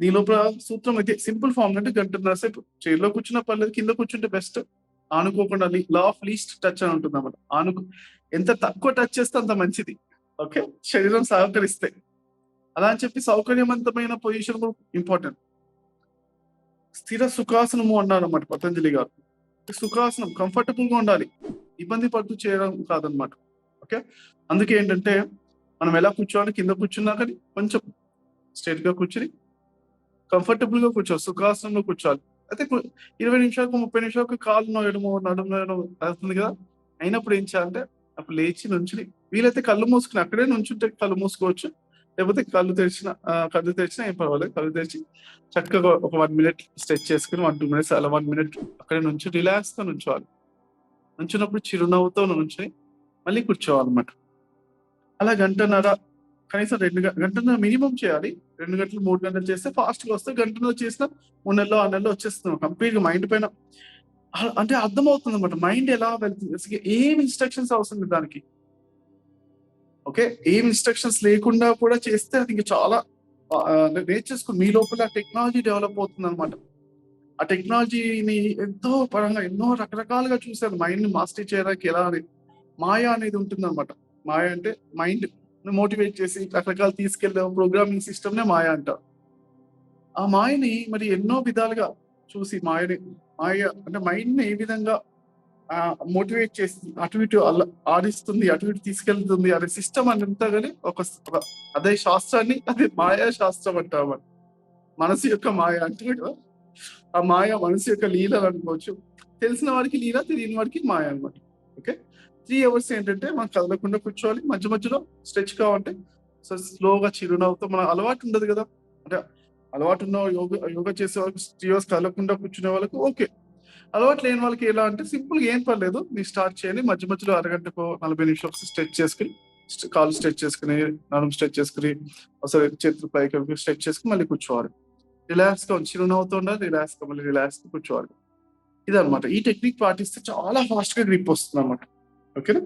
దీని లోపల సూత్రం అయితే సింపుల్ ఫామ్ అంటే గంటన్నర సేపు చైర్లో కూర్చున్న పర్లేదు కింద కూర్చుంటే బెస్ట్. ఆనుకోకుండా లా ఆఫ్ లీస్ట్ టచ్ అని ఉంటుంది అన్నమాట. ఆనుకు ఎంత తక్కువ టచ్ చేస్తే అంత మంచిది. ఓకే? శరీరం సహకరిస్తే. అలా అని చెప్పి సౌకర్యవంతమైన పొజిషన్ కూడా ఇంపార్టెంట్ స్థిర సుఖాసనము అన్నారు అన్నమాట పతంజలి గారు. సుఖాసనం కంఫర్టబుల్గా ఉండాలి. ఇబ్బంది పడుతూ చేయడం కాదనమాట ఓకే? అందుకే ఏంటంటే మనం ఎలా కూర్చోవాలి? కింద కూర్చున్నా కానీ కొంచెం స్ట్రైట్గా కూర్చుని కంఫర్టబుల్గా కూర్చోవాలి సుఖాసనంలో కూర్చోవాలి. అయితే ఇరవై నిమిషాలకు ముప్పై నిమిషాలకు కాలు నోయడము నడుము నోయడం అవుతుంది కదా. అయినప్పుడు ఏం చేయాలంటే అప్పుడు లేచి నుంచుని వీలైతే కళ్ళు మూసుకుని అక్కడే నుంచుంటే కళ్ళు మూసుకోవచ్చు. లేకపోతే కళ్ళు తెరిచిన కళ్ళు తెరిచినా ఏం పర్వాలేదు. కళ్ళు తెరిచి చక్కగా ఒక వన్ మినిట్ స్ట్రెచ్ చేసుకుని వన్ టూ మినిట్స్ అలా వన్ మినిట్ అక్కడే నుంచి రిలాక్స్తో నుంచోవాలి. నుంచున్నప్పుడు చిరునవ్వుతో నుంచుని మళ్ళీ కూర్చోవాలన్నమాట. అలా గంటన్నర కనీసం రెండు గ- గంటన్నర మినిమం చేయాలి. రెండు గంటలు మూడు గంటలు చేస్తే ఫాస్ట్గా వస్తే గంటలో చేసినా మూడు నెలలో ఆ నెలలో వచ్చేస్తుంది కంప్లీట్గా మైండ్ పైన. అంటే అర్థమవుతుంది అనమాట మైండ్ ఎలా వెళ్తుంది? ఏం ఇన్స్ట్రక్షన్స్ అవసరం లేదు దానికి. ఓకే? ఏం ఇన్స్ట్రక్షన్స్ లేకుండా కూడా చేస్తే అది ఇంకా చాలా నేర్చేసుకుని మీ లోపల టెక్నాలజీ డెవలప్ అవుతుంది అనమాట ఆ టెక్నాలజీని ఎంతో పరంగా ఎన్నో రకరకాలుగా చూశాను. మైండ్ని మాస్టర్ చేయడానికి ఎలా అని మాయ అనేది ఉంటుంది అనమాట మాయ అంటే మైండ్ మోటివేట్ చేసి రకరకాలు తీసుకెళ్ళే ప్రోగ్రామింగ్ సిస్టమ్ నే మాయ అంటారు ఆ మాయని మరి ఎన్నో విధాలుగా చూసి మాయని మాయ అంటే మైండ్ని ఏ విధంగా మోటివేట్ చేసి అటు ఇటు అల్ల ఆడిస్తుంది అటు ఇటు తీసుకెళ్తుంది అనే సిస్టమ్ అంతా కానీ ఒక అదే శాస్త్రాన్ని అదే మాయా శాస్త్రం అంటాం మనసు యొక్క మాయ అంటే ఆ మాయ మనసు యొక్క లీలలు అనుకోవచ్చు. తెలిసిన వారికి లీల తెలియని వారికి మాయ అనమాట ఓకే? త్రీ అవర్స్ ఏంటంటే మనం కదలకుండా కూర్చోవాలి. మధ్య మధ్యలో స్ట్రెచ్ కావాలంటే సో స్లోగా చిరునవ్వుతో మన అలవాటు ఉండదు కదా. అంటే అలవాటు ఉన్న యోగా యోగా చేసే వాళ్ళకి త్రీ అవర్స్ కదలకుండా కూర్చునే వాళ్ళకి ఓకే. అలవాటు లేని వాళ్ళకి ఎలా అంటే సింపుల్ ఏం పర్లేదు. మీరు స్టార్ట్ చేయండి. మధ్య మధ్యలో అరగంటకు నలభై నిమిషాలు స్ట్రెచ్ చేసుకుని కాలు స్ట్రెచ్ చేసుకుని నడుము స్ట్రెచ్ చేసుకుని ఒకసారి చేతులు పైకి స్ట్రెచ్ చేసుకుని మళ్ళీ కూర్చోవాలి. రిలాక్స్గా చిరునవ్వుతో ఉండాలి. రిలాక్స్గా మళ్ళీ రిలాక్స్గా కూర్చోవాలి. ఇదనమాట ఈ టెక్నిక్ పాటిస్తే చాలా ఫాస్ట్గా గ్రిప్ వస్తుంది అనమాట Okay.